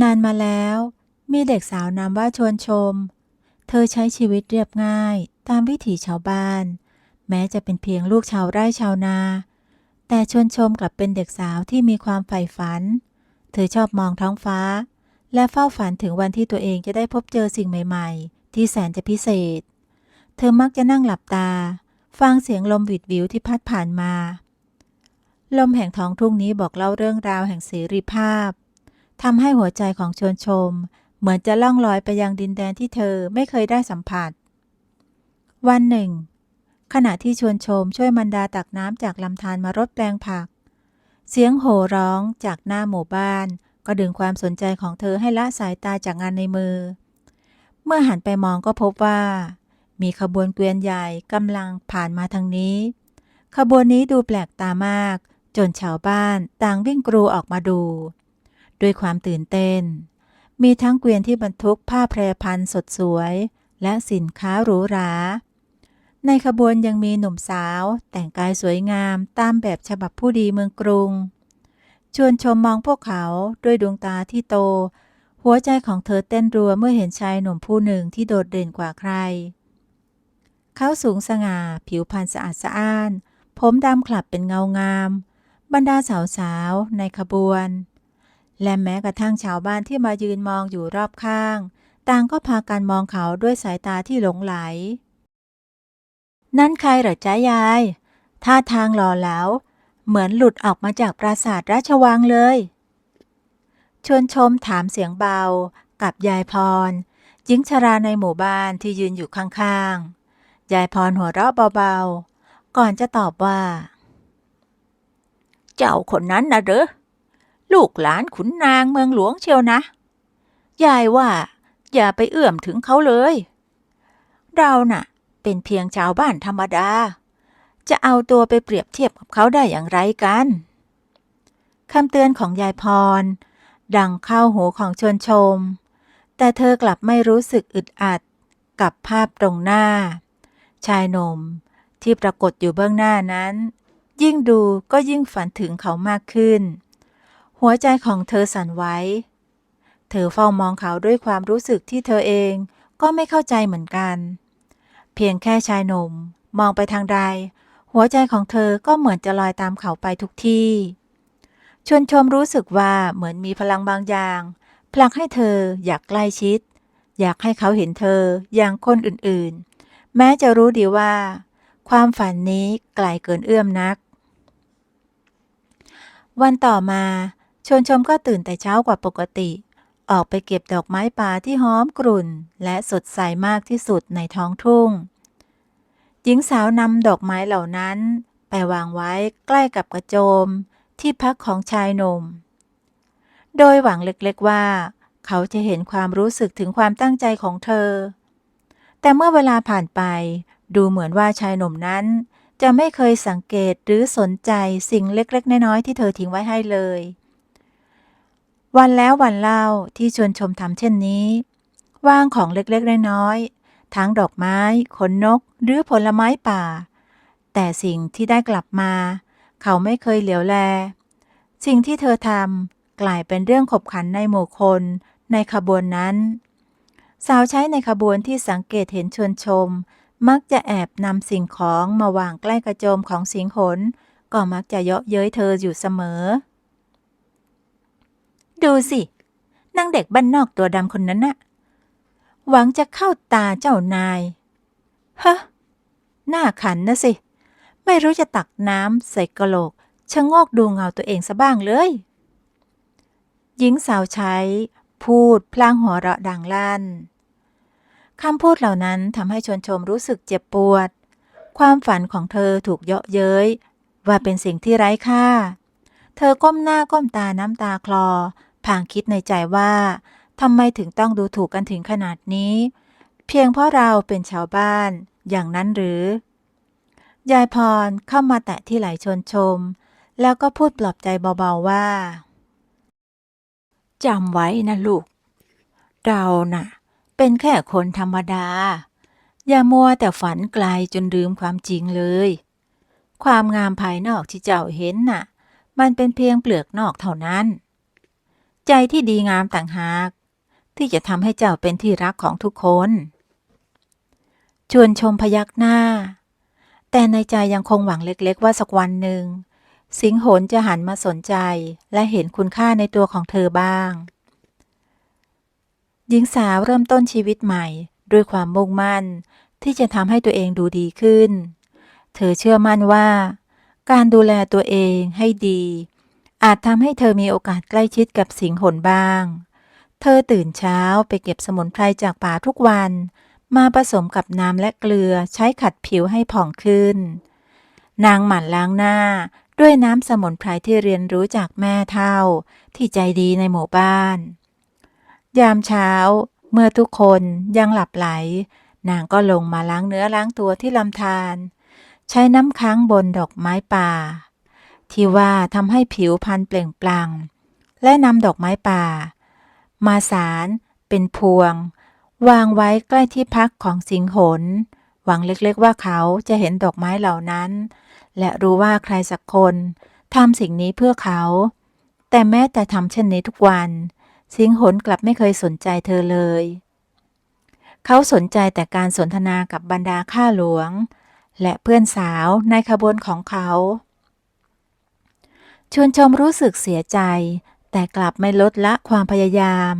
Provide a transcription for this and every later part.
นานมาแล้ว มีเด็กสาวนามว่าชวนชม เธอใช้ชีวิตเรียบง่ายตามวิถีชาวบ้าน แม้จะเป็นเพียงลูกชาวไร่ชาวนา แต่ชวนชมกลับเป็นเด็กสาวที่มีความใฝ่ฝัน เธอชอบมองท้องฟ้า และเฝ้าฝันถึงวันที่ตัวเองจะได้พบเจอสิ่งใหม่ๆ ที่แสนจะพิเศษ เธอมักจะนั่งหลับตา ฟังเสียงลมวิดวิวที่พัดผ่านมา ลมแห่งท้องทุ่งนี้บอกเล่าเรื่องราวแห่งเสรีภาพ ทำให้หัวใจของชวนชม เหมือนจะล่องลอยไปยังดินแดนที่เธอไม่เคยได้สัมผัส วันหนึ่ง ขณะที่ชวนชมช่วยมันดาตักน้ำจากลำธารมารดแปลงผัก เสียงโห่ร้องจากหน้าหมู่บ้าน ก็ดึงความสนใจของเธอให้ละสายตาจากงานในมือ เมื่อหันไปมองก็พบว่า มีขบวนเกวียนใหญ่กำลังผ่านมาทางนี้ ขบวนนี้ดูแปลกตามาก จนชาวบ้านต่างวิ่งกรูออกมาดู ด้วยความตื่นเต้น มีทั้งเกวียนที่บรรทุกผ้าแพรพันสดสวย และสินค้าหรูหรา ในขบวนยังมีหนุ่มสาวแต่งกายสวยงามตามแบบฉบับผู้ดีเมืองกรุง ชวนชมมองพวกเขาด้วยดวงตาที่โต หัวใจของเธอเต้นรัวเมื่อเห็นชายหนุ่มผู้หนึ่งที่โดดเด่นกว่าใคร เขาสูงสง่า ผิวพรรณสะอาดสะอ้าน ผมดำขลับเป็นเงางามบรรดาสาวๆในขบวน และแม้กระทั่งชาวบ้านที่มายืนมองอยู่รอบข้าง ต่างก็พากันมองเขาด้วยสายตาที่หลงไหล นั่นใครเหรอจ๊ะยาย ท่าทางหล่อเหลาเหมือนหลุดออกมาจากปราสาทราชวังเลย ชวนชมถามเสียงเบา กับยายพรหญิงชราในหมู่บ้านที่ยืนอยู่ข้างๆ ยายพรหัวเราะเบาๆ ก่อนจะตอบว่า เจ้าคนนั้นนะเหรอ ลูกหลานขุนนางเมืองหลวงเชียวนะ ยายว่า อย่าไปเอื้อมถึงเขาเลย เราน่ะ เป็นเพียงชาวบ้านธรรมดา จะเอาตัวไปเปรียบเทียบกับเขาได้อย่างไรกันคำเตือนของยายพร ดังเข้าหูของชวนชม แต่เธอกลับไม่รู้สึกอึดอัดกับภาพตรงหน้า ชายหนุ่มที่ปรากฏอยู่เบื้องหน้านั้น ยิ่งดูก็ยิ่งฝันถึงเขามากขึ้น หัวใจของเธอสั่นไหว เธอเฝ้ามองเขาด้วยความรู้สึกที่เธอเองก็ไม่เข้าใจเหมือนกัน เพียงแค่ชายหนุ่มมองไปทางใด หัวใจของเธอก็เหมือนจะลอยตามเขาไปทุกที่ ชวนชมรู้สึกว่าเหมือนมีพลังบางอย่างผลักให้เธออยากใกล้ชิด อยากให้เขาเห็นเธออย่างคนอื่นๆ แม้จะรู้ดีว่า ความฝันนี้ไกลเกินเอื้อมนัก วันต่อมา ชวนชมก็ตื่นแต่เช้ากว่าปกติ ออกไปเก็บดอกไม้ป่าที่หอมกรุ่น และสดใสมากที่สุดในท้องทุ่ง หญิงสาวนำดอกไม้เหล่านั้น ไปวางไว้ใกล้กับกระโจม ที่พักของชายหนุ่ม โดยหวังเล็กๆว่า เขาจะเห็นความรู้สึกถึงความตั้งใจของเธอ แต่เมื่อเวลาผ่านไป ดูเหมือนว่าชายหนุ่มนั้นจะไม่เคยสังเกตหรือสนใจสิ่งเล็กๆ น้อยๆ ที่เธอทิ้งไว้ให้เลย วันแล้ววันเล่าที่ชวนชมทำเช่นนี้วางของเล็กๆน้อยๆทั้งดอกไม้ ขนนก หรือผลไม้ป่า แต่สิ่งที่ได้กลับมา เขาไม่เคยเหลียวแล สิ่งที่เธอทำกลายเป็นเรื่องขบขันในหมู่คนในขบวนนั้น สาวใช้ในขบวนที่สังเกตเห็นชวนชม มักจะแอบนำสิ่งของมาวางใกล้กระโจมของสิงหนก็มักจะเยาะเย้ยเธออยู่เสมอ ดูสินางเด็กบ้านนอกตัวดำคนนั้นน่ะ หวังจะเข้าตาเจ้านายฮะหน้าขันนะสิ ไม่รู้จะตักน้ำใส่กะโหลกชะโงกดูเงาตัวเองซะบ้างเลย หญิงสาวใช้ พูดพลางหัวเราะดังลั่นคำพูดเหล่านั้นทำให้ชวนชมรู้สึกเจ็บปวด ความฝันของเธอถูกเยาะเย้ย ว่าเป็นสิ่งที่ไร้ค่า เธอก้มหน้าก้มตาน้ำตาคลอ พางคิดในใจว่าทำไมถึงต้องดูถูกกันถึงขนาดนี้ เพียงเพราะเราเป็นชาวบ้านอย่างนั้นหรือ ยายพรเข้ามาแตะที่ไหลชนชม แล้วก็พูดปลอบใจเบาๆว่าจำไว้นะลูก เราน่ะ เป็นแค่คนธรรมดา อย่ามัวแต่ฝันไกลจนลืมความจริงเลย ความงามภายนอกที่เจ้าเห็นน่ะ มันเป็นเพียงเปลือกนอกเท่านั้น ใจที่ดีงามต่างหาก ที่จะทำให้เจ้าเป็นที่รักของทุกคน ชวนชมพยักหน้า แต่ในใจยังคงหวังเล็กๆ ว่าสักวันหนึ่ง สิงโหนจะหันมาสนใจและเห็นคุณค่าในตัวของเธอบ้าง หญิงสาวเริ่มต้นชีวิตใหม่ ด้วยความมุ่งมั่นที่จะทำให้ตัวเองดูดีขึ้น เธอเชื่อมั่นว่า การดูแลตัวเองให้ดี อาจทำให้เธอมีโอกาสใกล้ชิดกับสิงหนบ้าง เธอตื่นเช้าไปเก็บสมุนไพรจากป่าทุกวัน มาผสมกับน้ำและเกลือใช้ขัดผิวให้ผ่องขึ้น นางหมั่นล้างหน้าด้วยน้ำสมุนไพรที่เรียนรู้จากแม่เท่า ที่ใจดีในหมู่บ้าน ยามเช้า เมื่อทุกคนยังหลับไหล นางก็ลงมาล้างเนื้อล้างตัวที่ลำธารใช้น้ำค้างบนดอกไม้ป่า ที่ว่าทำให้ผิวพรรณเปล่งปลั่ง และนำดอกไม้ป่า มาสารเป็นพวง วางไว้ใกล้ที่พักของสิงหน หวังเล็กๆว่าเขาจะเห็นดอกไม้เหล่านั้น และรู้ว่าใครสักคนทำสิ่งนี้เพื่อเขา แต่แม้แต่ทำเช่นนี้ทุกวัน สิงหนกลับไม่เคยสนใจเธอเลย เขาสนใจแต่การสนทนากับบรรดาข้าหลวง และเพื่อนสาวในขบวนของเขา ชวนชมรู้สึกเสียใจ แต่กลับไม่ลดละความพยายาม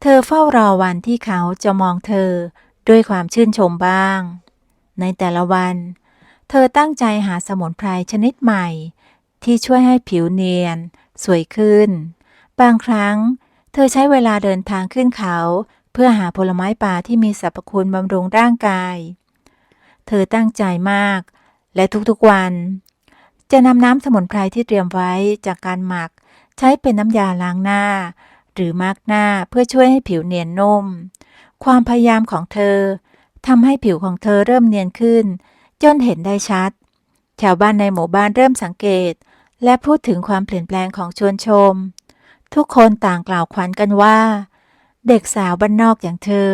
เธอเฝ้ารอวันที่เขาจะมองเธอด้วยความชื่นชมบ้าง ในแต่ละวัน เธอตั้งใจหาสมุนไพรชนิดใหม่ ที่ช่วยให้ผิวเนียน สวยขึ้น บางครั้ง เธอใช้เวลาเดินทางขึ้นเขา เพื่อหาผลไม้ป่าที่มีสรรพคุณบำรุงร่างกาย เธอตั้งใจมาก และทุกๆวัน จะนำน้ำสมุนไพรที่เตรียมไว้จากการหมัก ใช้เป็นน้ำยาล้างหน้า หรือมาร์กหน้าเพื่อช่วยให้ผิวเนียนนุ่ม ความพยายามของเธอทำให้ผิวของเธอเริ่มเนียนขึ้น จนเห็นได้ชัด ชาวบ้านในหมู่บ้านเริ่มสังเกต และพูดถึงความเปลี่ยนแปลงของชวนชม ทุกคนต่างกล่าวขวัญกันว่า เด็กสาวบ้านนอกอย่างเธอ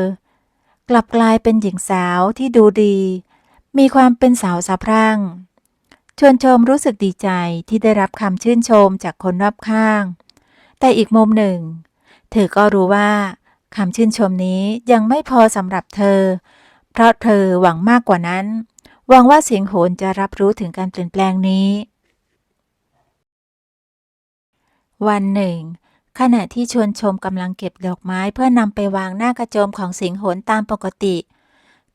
กลับกลายเป็นหญิงสาวที่ดูดี มีความเป็นสาวสะพรั่ง ชวนชมรู้สึกดีใจที่ได้รับคำชื่นชมจากคนรอบข้าง แต่อีกมุมหนึ่ง เธอก็รู้ว่าคำชื่นชมนี้ยังไม่พอสำหรับเธอ เพราะเธอหวังมากกว่านั้น หวังว่าเสียงโหนจะรับรู้ถึงการเปลี่ยนแปลงนี้ วันหนึ่ง ขณะที่ชวนชมกำลังเก็บดอกไม้เพื่อนำไปวางหน้ากระโจมของสิงโหนตามปกติ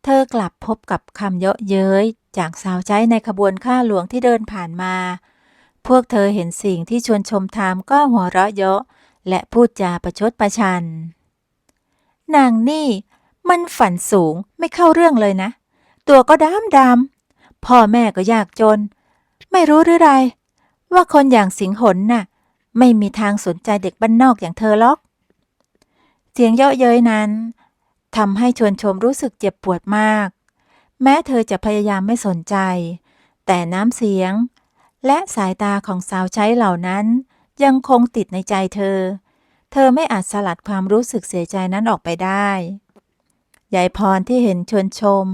เธอกลับพบกับคำเยาะเย้ย จากสาวใช้ในขบวนข้าหลวงที่เดินผ่านมา พวกเธอเห็นสิ่งที่ชวนชมทำก็หัวเราะเยาะ และพูดจาประชดประชัน นางนี่ มันฝันสูงไม่เข้าเรื่องเลยนะ ตัวก็ดำดำๆพ่อแม่ก็ยากจน ไม่รู้หรือไร ว่าคนอย่างสิงหนน่ะ ไม่มีทางสนใจเด็กบ้านนอกอย่างเธอหรอก เสียงเยาะเย้ยนั้นทำให้ชวนชมรู้สึกเจ็บปวดมาก แม้เธอจะพยายามไม่สนใจ แต่น้ำเสียง และสายตาของสาวใช้เหล่านั้น ยังคงติดในใจเธอ เธอไม่อาจสลัดความรู้สึกเสียใจนั้นออกไปได้ยายพรที่เห็นชวนชม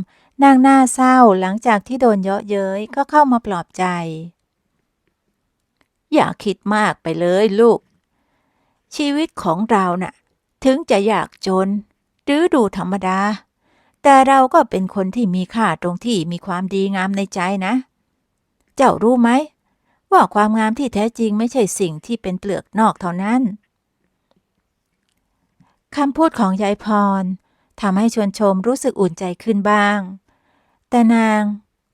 นางหน้าเศร้าหลังจากที่โดนเยาะเย้ยก็เข้ามาปลอบใจ อย่าคิดมากไปเลยลูก ชีวิตของเราน่ะ ถึงจะยากจน หรือดูธรรมดา แต่เราก็เป็นคนที่มีค่าตรงที่มีความดีงามในใจนะ เจ้ารู้ไหม ว่าความงามที่แท้จริงไม่ใช่สิ่งที่เป็นเปลือกนอกเท่านั้นคำพูดของยายพรทำให้ชวนชมรู้สึกอุ่นใจขึ้นบ้าง แต่นาง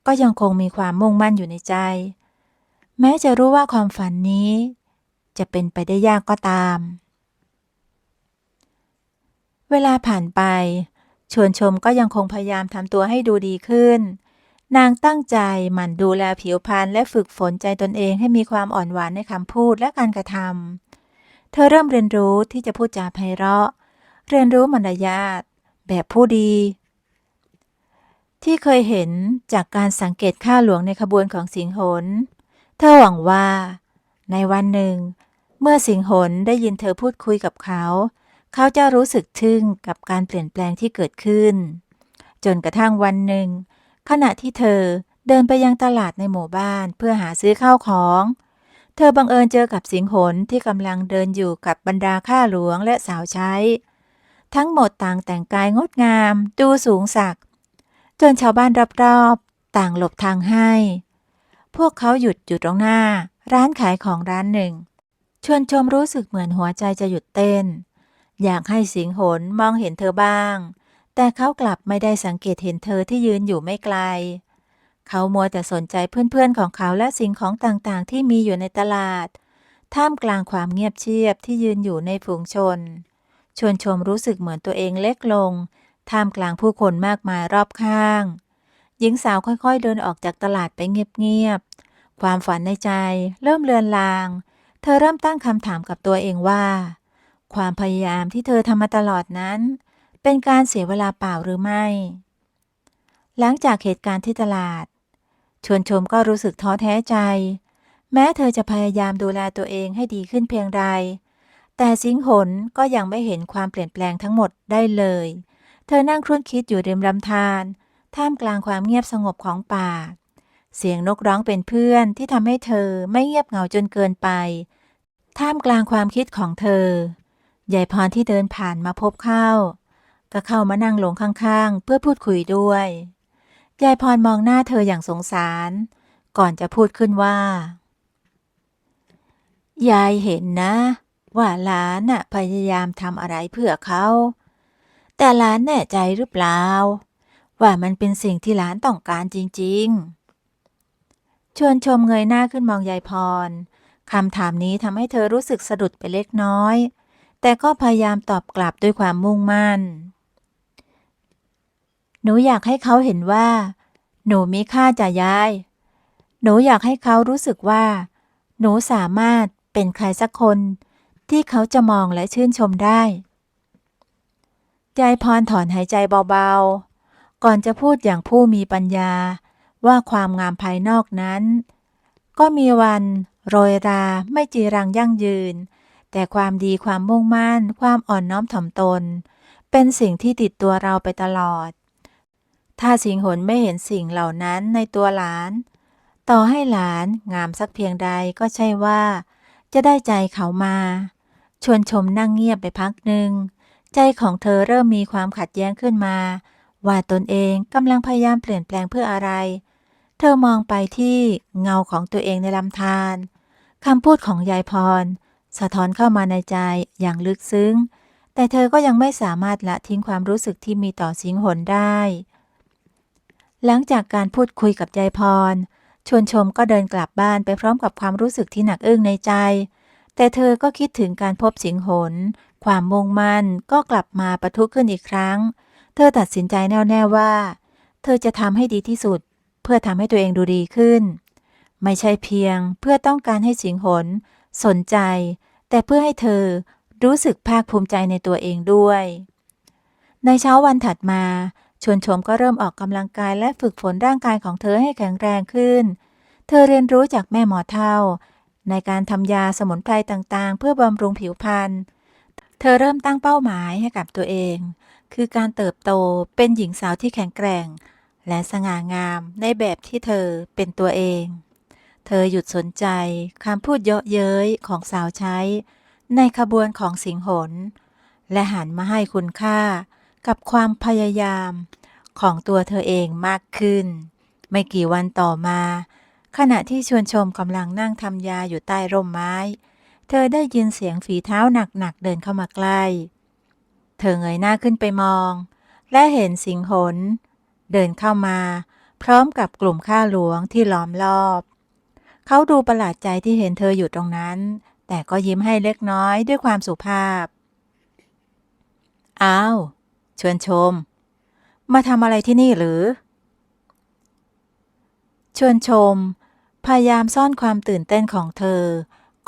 ก็ยังคงมีความมุ่งมั่นอยู่ในใจ แม้จะรู้ว่าความฝันนี้ จะเป็นไปได้ยากก็ตาม เวลาผ่านไป ชวนชมก็ยังคงพยายามทำตัวให้ดูดีขึ้น นางตั้งใจหมั่นดูแลผิวพรรณและฝึกฝนใจตนเองให้มีความอ่อนหวานในคำพูดและการกระทำ เธอเริ่มเรียนรู้ที่จะพูดจาไพเราะ เรียนรู้มารยาทแบบผู้ดี ที่เคยเห็นจากการสังเกตข้าหลวงในขบวนของสิงหน เธอหวังว่า ในวันหนึ่ง เมื่อสิงหนได้ยินเธอพูดคุยกับเขา เขาจะรู้สึกทึ่งกับการเปลี่ยนแปลงที่เกิดขึ้น จนกระทั่งวันหนึ่ง ขณะที่เธอเดินไปยังตลาดในหมู่บ้านเพื่อหาซื้อข้าวของ เธอบังเอิญเจอกับสิงหนที่กำลังเดินอยู่กับบรรดาข้าหลวงและสาวใช้ ทั้งหมดต่างแต่งกายงดงาม ดูสูงสัก จนชาวบ้านรอบๆ ต่างหลบทางให้ พวกเขาหยุดอยู่ตรงหน้า ร้านขายของร้านหนึ่งชวนชมรู้สึกเหมือนหัวใจจะหยุดเต้น อยากให้สิงหนมองเห็นเธอบ้าง แต่เขากลับไม่ได้สังเกตเห็นเธอที่ยืนอยู่ไม่ไกล เขามัวแต่สนใจเพื่อนๆของเขาและสิ่งของต่างๆ ที่มีอยู่ในตลาด ท่ามกลางความเงียบเชียบที่ยืนอยู่ในฝูงชน ชวนชมรู้สึกเหมือนตัวเองเล็กลง ท่ามกลางผู้คนมากมายรอบข้าง หญิงสาวค่อยๆ เดินออกจากตลาดไปเงียบๆ ความฝันในใจ เริ่มเลือนลาง เธอเริ่มตั้งคำถามกับตัวเองว่า ความพยายามที่เธอทำมาตลอดนั้น เป็นการเสียเวลาเปล่าหรือไม่ หลังจากเหตุการณ์ที่ตลาด ชวนชมก็รู้สึกท้อแท้ใจ แม้เธอจะพยายามดูแลตัวเองให้ดีขึ้นเพียงใดแต่สิงหนก็ยังไม่เห็นความเปลี่ยนแปลงทั้งหมดได้เลย เธอนั่งครุ่นคิดอยู่ริมลำธารท่ามกลางความเงียบสงบของป่า เสียงนกร้องเป็นเพื่อนที่ทำให้เธอไม่เงียบเหงาจนเกินไป ท่ามกลางความคิดของเธอ ยายพรที่เดินผ่านมาพบเข้า ก็เข้ามานั่งลงข้างๆ เพื่อพูดคุยด้วย ยายพรมองหน้าเธออย่างสงสาร ก่อนจะพูดขึ้นว่า ยายเห็นนะ ว่าหลานน่ะพยายามทำอะไรเพื่อเขา แต่หลานแน่ใจหรือเปล่า ว่ามันเป็นสิ่งที่หลานต้องการจริง ๆ ชวนชมเงยหน้าขึ้นมองยายพรคำถามนี้ทำให้เธอรู้สึกสะดุดไปเล็กน้อย แต่ก็พยายามตอบกลับด้วยความมุ่งมั่น หนูอยากให้เขาเห็นว่า หนูมีค่าจ่ายาย หนูอยากให้เขารู้สึกว่า หนูสามารถเป็นใครสักคน ที่เขาจะมองและชื่นชมได้ยายพรถอนหายใจเบาๆ ก่อนจะพูดอย่างผู้มีปัญญาว่าความงามภายนอกนั้น ก็มีวันโรยราไม่จีรังยั่งยืน แต่ความดีความมุ่งมั่น ความอ่อนน้อมถ่อมตน เป็นสิ่งที่ติดตัวเราไปตลอด ถ้าสิงหนไม่เห็นสิ่งเหล่านั้นในตัวหลาน ต่อให้หลานงามสักเพียงใดก็ใช่ว่า จะได้ใจเขามา ชวนชมนั่งเงียบไปพักหนึ่ง ใจของเธอเริ่มมีความขัดแย้งขึ้นมา ว่าตนเองกำลังพยายามเปลี่ยนแปลงเพื่ออะไร เธอมองไปที่เงาของตัวเองในลำธารคำพูดของยายพร สะท้อนเข้ามาในใจอย่างลึกซึ้ง แต่เธอก็ยังไม่สามารถละทิ้งความรู้สึกที่มีต่อสิงหนได้ หลังจากการพูดคุยกับยายพร ชวนชมก็เดินกลับบ้านไปพร้อมกับความรู้สึกที่หนักอึ้งในใจ แต่เธอก็คิดถึงการพบสิงหน ความมุ่งมั่นก็กลับมาประทุขึ้นอีกครั้ง เธอตัดสินใจแน่วแน่ว่า เธอจะทำให้ดีที่สุด เพื่อทำให้ตัวเองดูดีขึ้น ไม่ใช่เพียงเพื่อต้องการให้สิงหนสนใจ แต่เพื่อให้เธอรู้สึกภาคภูมิใจในตัวเองด้วย ในเช้าวันถัดมา ชวนชมก็เริ่มออกกำลังกายและฝึกฝนร่างกายของเธอให้แข็งแรงขึ้น เธอเรียนรู้จากแม่หมอเท่า ในการทำยาสมุนไพรต่างๆ เพื่อบำรุงผิวพรรณ เธอเริ่มตั้งเป้าหมายให้กับตัวเอง คือการเติบโตเป็นหญิงสาวที่แข็งแกร่ง และสง่างามในแบบที่เธอเป็นตัวเอง ธอหยุดสนใจคำพูดเยาะเย้ยของสาวใช้ ในขบวนของสิงหน และหันมาให้คุณค่ากับความพยายามของตัวเธอเองมากขึ้น ไม่กี่วันต่อมา ขณะที่ชวนชมกำลังนั่งทำยาอยู่ใต้ร่มไม้ เธอได้ยินเสียงฝีเท้าหนักๆเดินเข้ามาใกล้ เธอเงยหน้าขึ้นไปมอง และเห็นสิงหน เดินเข้ามา พร้อมกับกลุ่มข้าหลวงที่ล้อมรอบ เขาดูประหลาดใจที่เห็นเธออยู่ตรงนั้น แต่ก็ยิ้มให้เล็กน้อยด้วยความสุภาพ อ้าวชวนชม มาทำอะไรที่นี่หรือ ชวนชม พยายามซ่อนความตื่นเต้นของเธอ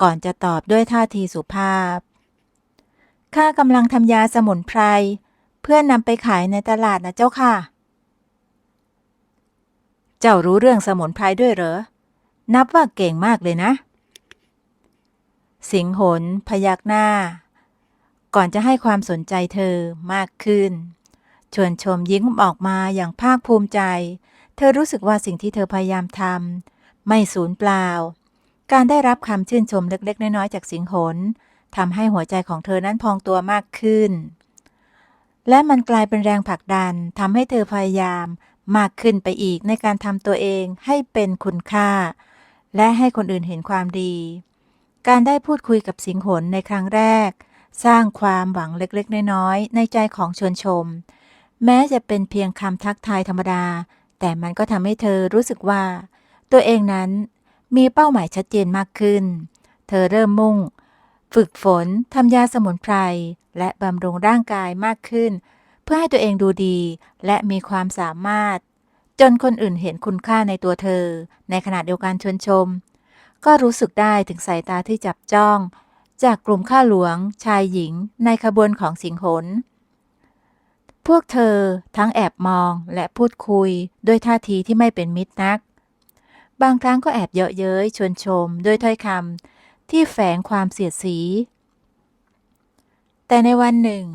ก่อนจะตอบด้วยท่าทีสุภาพ ข้ากำลังทำยาสมุนไพร เพื่อนนำไปขายในตลาดนะเจ้าค่ะ เจ้ารู้เรื่องสมุนไพรด้วยเหรอ นับว่าเก่งมากเลยนะ สิงหนพยักหน้า ก่อนจะให้ความสนใจเธอมากขึ้น ชวนชมยิ้มออกมาอย่างภาคภูมิใจ เธอรู้สึกว่าสิ่งที่เธอพยายามทำไม่สูญเปล่า การได้รับคำชื่นชมเล็ก ๆ น้อยๆจากสิงหนทำให้หัวใจของเธอนั้นพองตัวมากขึ้น และมันกลายเป็นแรงผลักดันทำให้เธอพยายามมากขึ้นไปอีกในการทำตัวเองให้เป็นคุณค่า และให้คนอื่นเห็นความดี การได้พูดคุยกับสิงหนในครั้งแรก สร้างความหวังเล็กๆ น้อยๆ ในใจของชวนชม แม้จะเป็นเพียงคำทักทายธรรมดา แต่มันก็ทำให้เธอรู้สึกว่า ตัวเองนั้นมีเป้าหมายชัดเจนมากขึ้น เธอเริ่มมุ่ง ฝึกฝนทำยาสมุนไพร และบำรุงร่างกายมากขึ้น เพื่อให้ตัวเองดูดี และมีความสามารถ จนคนอื่นเห็นคุณค่าในตัวเธอ ในขณะเดียวกันชวนชม ก็รู้สึกได้ถึงสายตาที่จับจ้อง จากกลุ่มข้าหลวง ชายหญิง ในขบวนของสิงหนพวกเธอทั้งแอบมองและพูดคุยด้วยท่าทีที่ไม่เป็นมิตรนัก บางครั้งก็แอบเยาะเย้ยชวนชมด้วยถ้อยคำที่แฝงความเสียดสี แต่ในวันหนึ่ง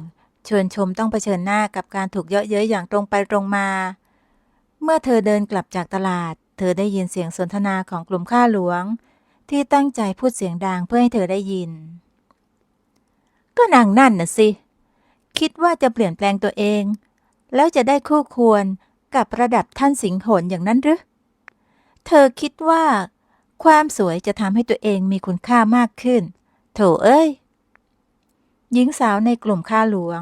ชวนชมต้องเผชิญหน้ากับการถูกเยาะเย้ยอย่างตรงไปตรงมา เมื่อเธอเดินกลับจากตลาด เธอได้ยินเสียงสนทนาของกลุ่มข้าหลวง ที่ตั้งใจพูดเสียงดังเพื่อให้เธอได้ยิน ก็นางนั่นน่ะสิ คิดว่าจะเปลี่ยนแปลงตัวเอง แล้วจะได้คู่ควรกับระดับท่านสิงหนอย่างนั้นหรือเธอคิดว่า ความสวยจะทำให้ตัวเองมีคุณค่ามากขึ้น โถเอ้ย หญิงสาวในกลุ่มข้าหลวง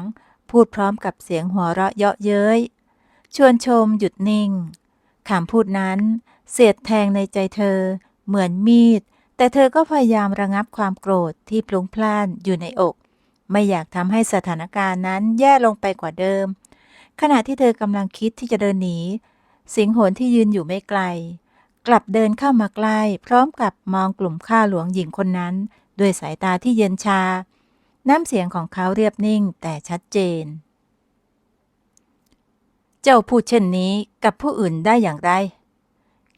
พูดพร้อมกับเสียงหัวเราะเยาะเย้ย ชวนชมหยุดนิ่งคำพูดนั้นเสียดแทงในใจเธอ เหมือนมีด แต่เธอก็พยายามระงับความโกรธที่พลุงพล่านอยู่ในอก ไม่อยากทำให้สถานการณ์นั้นแย่ลงไปกว่าเดิม ขณะที่เธอกำลังคิดที่จะเดินหนี สิงหนที่ยืนอยู่ไม่ไกล กลับเดินเข้ามาใกล้พร้อมกับมองกลุ่มข้าหลวงหญิงคนนั้น ด้วยสายตาที่เย็นชา น้ำเสียงของเขาเรียบนิ่งแต่ชัดเจน เจ้าพูดเช่นนี้กับผู้อื่นได้อย่างไร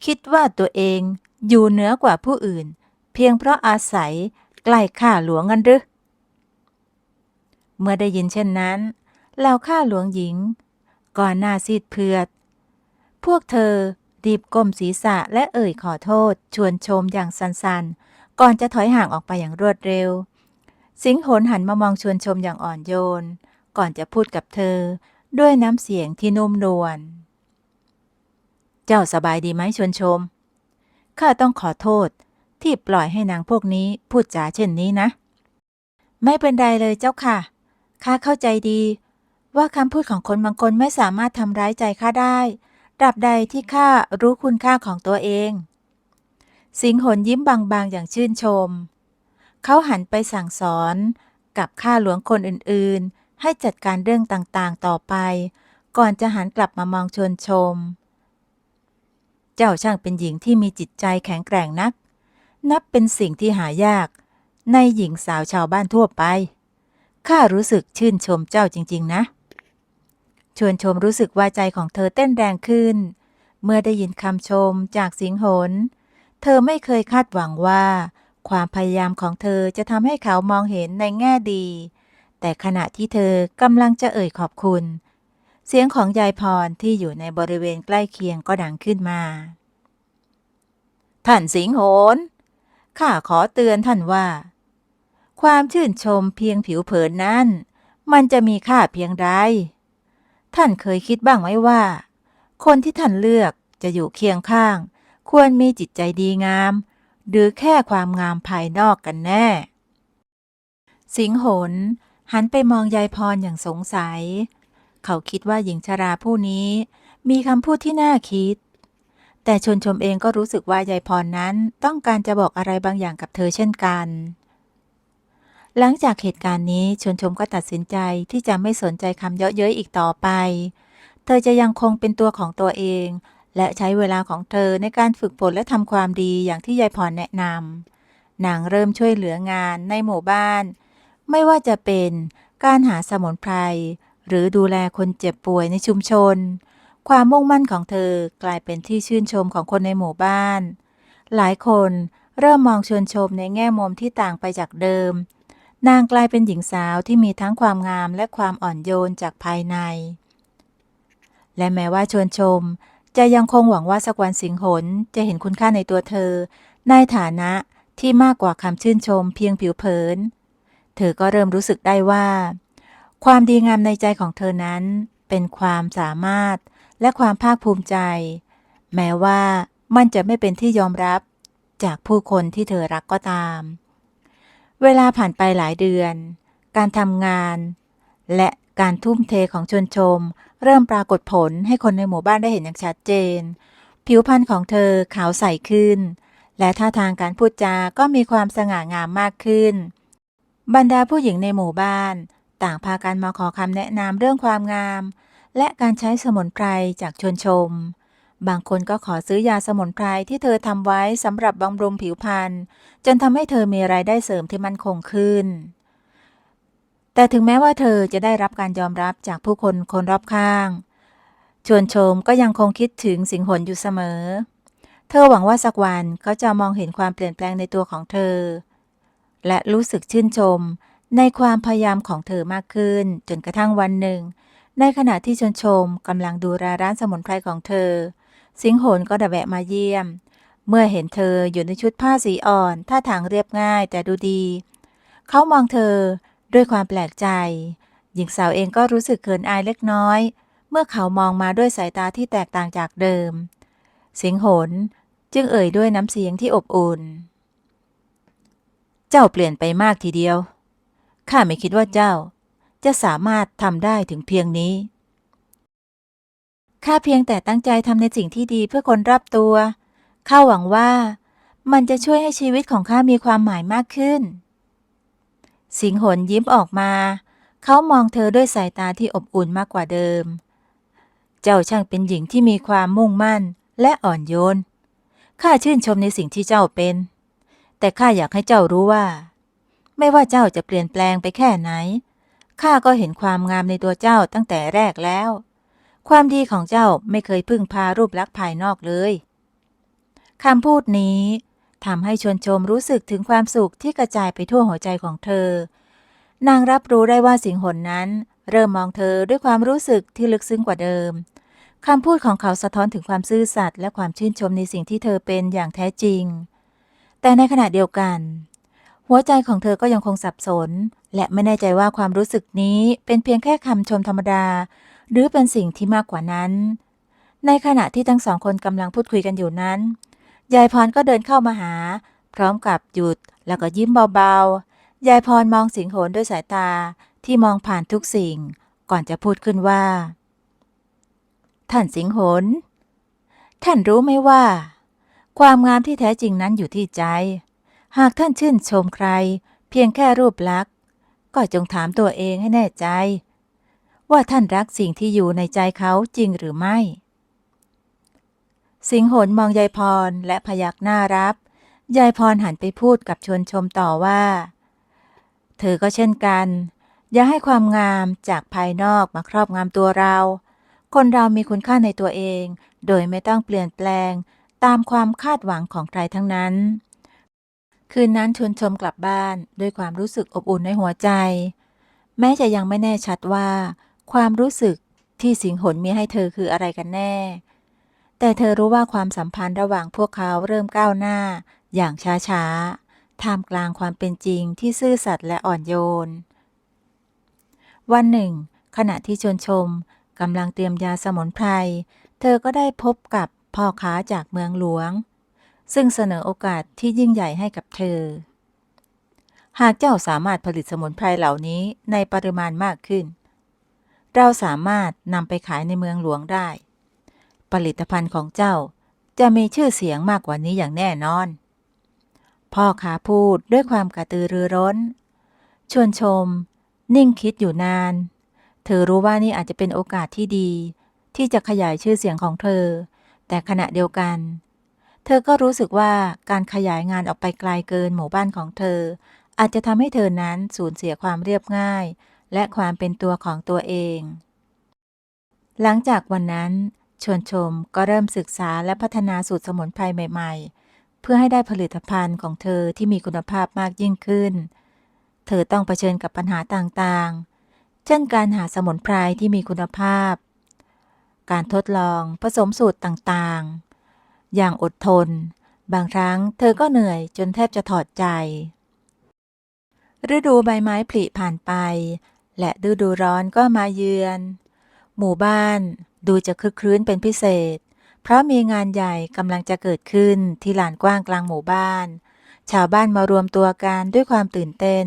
คิดว่าตัวเองอยู่เหนือกว่าผู้อื่น เพียงเพราะอาศัยใกล้ข้าหลวงกันหรือ เมื่อได้ยินเช่นนั้นเหล่าข้าหลวงหญิง ก่อนหน้าซีดเผือด พวกเธอรีบก้มศีรษะและเอ่ยขอโทษ ชวนชมอย่างสันๆ ก่อนจะถอยห่างออกไปอย่างรวดเร็ว สิงหนหันมามองชวนชมอย่างอ่อนโยน ก่อนจะพูดกับเธอ ด้วยน้ำเสียงที่นุ่มนวล เจ้าสบายดีไหมชวนชม ข้าต้องขอโทษที่ปล่อยให้นางพวกนี้พูดจาเช่นนี้นะ ไม่เป็นไรเลยเจ้าค่ะ ข้าเข้าใจดี ว่าคำพูดของคนบางคนไม่สามารถทำร้ายใจข้าได้ตราบใดที่ข้ารู้คุณค่าของตัวเอง สิงหนยิ้มบางๆอย่างชื่นชม เขาหันไปสั่งสอนกับข้าหลวงคนอื่นๆ ให้จัดการเรื่องต่างๆ ต่อไป ก่อนจะหันกลับมามองชวนชม เจ้าช่างเป็นหญิงที่มีจิตใจแข็งแกร่งนัก นับเป็นสิ่งที่หายาก ในหญิงสาวชาวบ้านทั่วไป ข้ารู้สึกชื่นชมเจ้าจริง ๆ นะ ชวนชมรู้สึกว่าใจของเธอเต้นแรงขึ้น เมื่อได้ยินคำชมจากสิงหน เธอไม่เคยคาดหวังว่า ความพยายามของเธอจะทำให้เขามองเห็นในแง่ดี แต่ขณะที่เธอกำลังจะเอ่ยขอบคุณ เสียงของยายพรที่อยู่ในบริเวณใกล้เคียงก็ดังขึ้นมา ท่านสิงหนข้าขอเตือนท่านว่า ความชื่นชมเพียงผิวเผินนั้น มันจะมีค่าเพียงใด ท่านเคยคิดบ้างไหมว่า คนที่ท่านเลือกจะอยู่เคียงข้าง ควรมีจิตใจดีงาม หรือแค่ความงามภายนอกกันแน่ สิงหน หันไปมองยายพรอย่างสงสัย เขาคิดว่าหญิงชราผู้นี้ มีคำพูดที่น่าคิด แต่ชนชมเองก็รู้สึกว่ายายพรนั้นต้องการจะบอกอะไรบางอย่างกับเธอเช่นกัน หลังจากเหตุการณ์นี้ชนชมก็ตัดสินใจที่จะไม่สนใจคำเยาะเย้ยอีกต่อไป เธอจะยังคงเป็นตัวของตัวเอง และใช้เวลาของเธอในการฝึกฝนและทำความดีอย่างที่ยายพรแนะนำนางเริ่มช่วยเหลืองานในหมู่บ้าน ไม่ว่าจะเป็นการหาสมุนไพรหรือดูแลคนเจ็บป่วยในชุมชน ความมุ่งมั่นของเธอกลายเป็นที่ชื่นชมของคนในหมู่บ้าน หลายคนเริ่มมองชวนชมในแง่มุมที่ต่างไปจากเดิม นางกลายเป็นหญิงสาวที่มีทั้งความงามและความอ่อนโยนจากภายใน และแม้ว่าชวนชม จะยังคงหวังว่าสักวันสิงหนจะเห็นคุณค่าในตัวเธอ ในฐานะที่มากกว่าคำชื่นชมเพียงผิวเผิน เธอก็เริ่มรู้สึกได้ว่า ความดีงามในใจของเธอนั้นเป็นความสามารถและความภาคภูมิใจ แม้ว่ามันจะไม่เป็นที่ยอมรับจากผู้คนที่เธอรักก็ตาม เวลาผ่านไปหลายเดือน การทำงาน และการทุ่มเทของชนชม เริ่มปรากฏผลให้คนในหมู่บ้านได้เห็นอย่างชัดเจน ผิวพรรณของเธอขาวใสขึ้น และท่าทางการพูดจาก็มีความสง่างามมากขึ้น บรรดาผู้หญิงในหมู่บ้าน ต่างพากันมาขอคำแนะนำเรื่องความงาม และการใช้สมุนไพรจากชนชม บางคนก็ขอซื้อยาสมุนไพรที่เธอทำไว้สำหรับบำรุงผิวพรรณจนทำให้เธอมีรายได้เสริมที่มั่นคงขึ้น แต่ถึงแม้ว่าเธอจะได้รับการยอมรับจากผู้คนคนรอบข้าง ชวนชมก็ยังคงคิดถึงสิงหนอยู่เสมอ เธอหวังว่าสักวันเขาจะมองเห็นความเปลี่ยนแปลงในตัวของเธอ และรู้สึกชื่นชม ในความพยายามของเธอมากขึ้น จนกระทั่งวันหนึ่ง ในขณะที่ชนชมกำลังดูแลร้านสมุนไพรของเธอ สิงหนก็ด้แวะมาเยี่ยม เมื่อเห็นเธออยู่ในชุดผ้าสีอ่อนท่าทางเรียบง่ายแต่ดูดี เขามองเธอด้วยความแปลกใจ หญิงสาวเองก็รู้สึกเขินอายเล็กน้อย เมื่อเขามองมาด้วยสายตาที่แตกต่างจากเดิม สิงหนจึงเอ่ยด้วยน้ำเสียงที่อบอุ่น เจ้าเปลี่ยนไปมากทีเดียว ข้าไม่คิดว่าเจ้า จะสามารถทำได้ถึงเพียงนี้ ข้าเพียงแต่ตั้งใจทำในสิ่งที่ดีเพื่อคนรอบตัว ข้าหวังว่า มันจะช่วยให้ชีวิตของข้ามีความหมายมากขึ้น สิงหนยิ้มออกมา เขามองเธอด้วยสายตาที่อบอุ่นมากกว่าเดิม เจ้าช่างเป็นหญิงที่มีความมุ่งมั่นและอ่อนโยน ข้าชื่นชมในสิ่งที่เจ้าเป็น แต่ข้าอยากให้เจ้ารู้ว่า ไม่ว่าเจ้าจะเปลี่ยนแปลงไปแค่ไหน ข้าก็เห็นความงามในตัวเจ้าตั้งแต่แรกแล้ว ความดีของเจ้าไม่เคยพึ่งพารูปลักษณ์ภายนอกเลยคำพูดนี้ทำให้ชวนชมรู้สึกถึงความสุขที่กระจายไปทั่วหัวใจของเธอ นางรับรู้ได้ว่าสิงหนนั้น เริ่มมองเธอด้วยความรู้สึกที่ลึกซึ้งกว่าเดิมคำพูดของเขาสะท้อนถึงความซื่อสัตย์และความชื่นชมในสิ่งที่เธอเป็นอย่างแท้จริง แต่ในขณะเดียวกัน หัวใจของเธอก็ยังคงสับสน และไม่แน่ใจว่าความรู้สึกนี้เป็นเพียงแค่คำชมธรรมดา หรือเป็นสิ่งที่มากกว่านั้น ในขณะที่ทั้งสองคนกำลังพูดคุยกันอยู่นั้น ยายพรก็เดินเข้ามาหา พร้อมกับหยุดแล้วก็ยิ้มเบาๆ ยายพรมองสิงโหนด้วยสายตาที่มองผ่านทุกสิ่ง ก่อนจะพูดขึ้นว่า ท่านสิงหนท่านรู้ไหมว่า ความงามที่แท้จริงนั้นอยู่ที่ใจ หากท่านชื่นชมใคร เพียงแค่รูปลักษณ์ ก็จงถามตัวเองให้แน่ใจ ว่าท่านรักสิ่งที่อยู่ในใจเขาจริงหรือไม่ สิงหนมองยายพรและพยักหน้ารับ ยายพรหันไปพูดกับชวนชมต่อว่า เธอก็เช่นกัน อย่าให้ความงามจากภายนอกมาครอบงำตัวเรา คนเรามีคุณค่าในตัวเอง โดยไม่ต้องเปลี่ยนแปลง ตามความคาดหวังของใครทั้งนั้น คืนนั้นชวนชมกลับบ้านด้วยความรู้สึกอบอุ่นในหัวใจ แม้จะยังไม่แน่ชัดว่า ความรู้สึกที่สิงหนมีให้เธอคืออะไรกันแน่ แต่เธอรู้ว่าความสัมพันธ์ระหว่างพวกเขาเริ่มก้าวหน้า อย่างช้าๆท่ามกลางความเป็นจริงที่ซื่อสัตย์และอ่อนโยน วันหนึ่ง ขณะที่ชวนชมกำลังเตรียมยาสมุนไพร เธอก็ได้พบกับ พ่อค้าจากเมืองหลวง ซึ่งเสนอโอกาสที่ยิ่งใหญ่ให้กับเธอ หากเจ้าสามารถผลิตสมุนไพรเหล่านี้ในปริมาณมากขึ้น เราสามารถนำไปขายในเมืองหลวงได้ ผลิตภัณฑ์ของเจ้าจะมีชื่อเสียงมากกว่านี้อย่างแน่นอน พ่อค้าพูดด้วยความกระตือรือร้น ชวนชม นิ่งคิดอยู่นาน เธอรู้ว่านี่อาจจะเป็นโอกาสที่ดี ที่จะขยายชื่อเสียงของเธอ แต่ขณะเดียวกัน เธอก็รู้สึกว่าการขยายงานออกไปไกลเกินหมู่บ้านของเธอ อาจจะทำให้เธอนั้นสูญเสียความเรียบง่าย และความเป็นตัวของตัวเอง หลังจากวันนั้นชวนชมก็เริ่มศึกษาและพัฒนาสูตรสมุนไพรใหม่ ๆ เพื่อให้ได้ผลิตภัณฑ์ของเธอที่มีคุณภาพมากยิ่งขึ้น เธอต้องเผชิญกับปัญหาต่างๆ เช่นการหาสมุนไพรที่มีคุณภาพ การทดลองผสมสูตรต่างๆ อย่างอดทน บางครั้งเธอก็เหนื่อยจนแทบจะถอดใจ ฤดูใบไม้ผลิผ่านไป และฤดูร้อนก็มาเยือน หมู่บ้านดูจะคึกครื้นเป็นพิเศษ เพราะมีงานใหญ่กำลังจะเกิดขึ้นที่ลานกว้างกลางหมู่บ้าน ชาวบ้านมารวมตัวกันด้วยความตื่นเต้น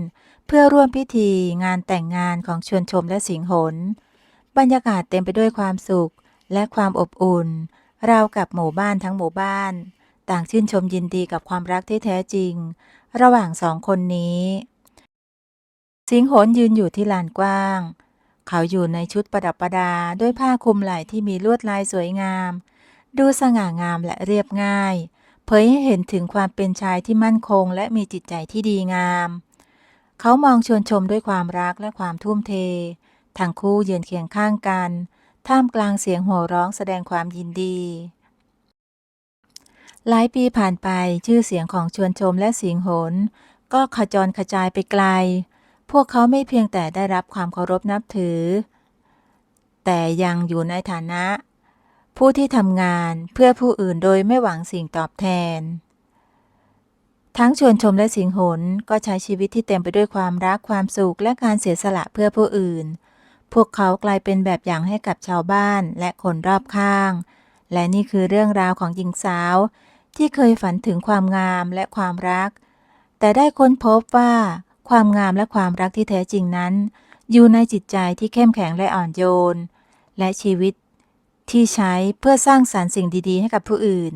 เพื่อร่วมพิธีงานแต่งงานของชวนชมและสิงหนบรรยากาศเต็มไปด้วยความสุข และความอบอุ่นราวกับหมู่บ้านทั้งหมู่บ้าน ต่างชื่นชมยินดีกับความรักที่แท้จริง ระหว่างสองคนนี้ สิงหนยืนอยู่ที่ลานกว้าง เขาอยู่ในชุดประดับประดาด้วยผ้าคลุมไหล่ที่มีลวดลายสวยงาม ดูสง่างามและเรียบง่าย เผยให้เห็นถึงความเป็นชายที่มั่นคง และมีจิตใจที่ดีงาม เขามองชวนชมด้วยความรักและความทุ่มเท ทั้งคู่ยืนเคียงข้างกัน ท่ามกลางเสียงโห่ร้องแสดงความยินดี หลายปีผ่านไปชื่อเสียงของชวนชมและสิงหนก็ขจรกระจายไปไกล พวกเขาไม่เพียงแต่ได้รับความเคารพนับถือ แต่ยังอยู่ในฐานะ ผู้ที่ทำงานเพื่อผู้อื่นโดยไม่หวังสิ่งตอบแทน ทั้งชวนชมและสิงหนก็ใช้ชีวิตที่เต็มไปด้วยความรักความสุขและการเสียสละเพื่อผู้อื่น พวกเขากลายเป็นแบบอย่างให้กับชาวบ้านและคนรอบข้าง และนี่คือเรื่องราวของหญิงสาว ที่เคยฝันถึงความงามและความรัก แต่ได้ค้นพบว่า ความงามและความรักที่แท้จริงนั้น อยู่ในจิตใจที่เข้มแข็งและอ่อนโยน และชีวิตที่ใช้เพื่อสร้างสรรค์สิ่งดี ๆ ให้กับผู้อื่น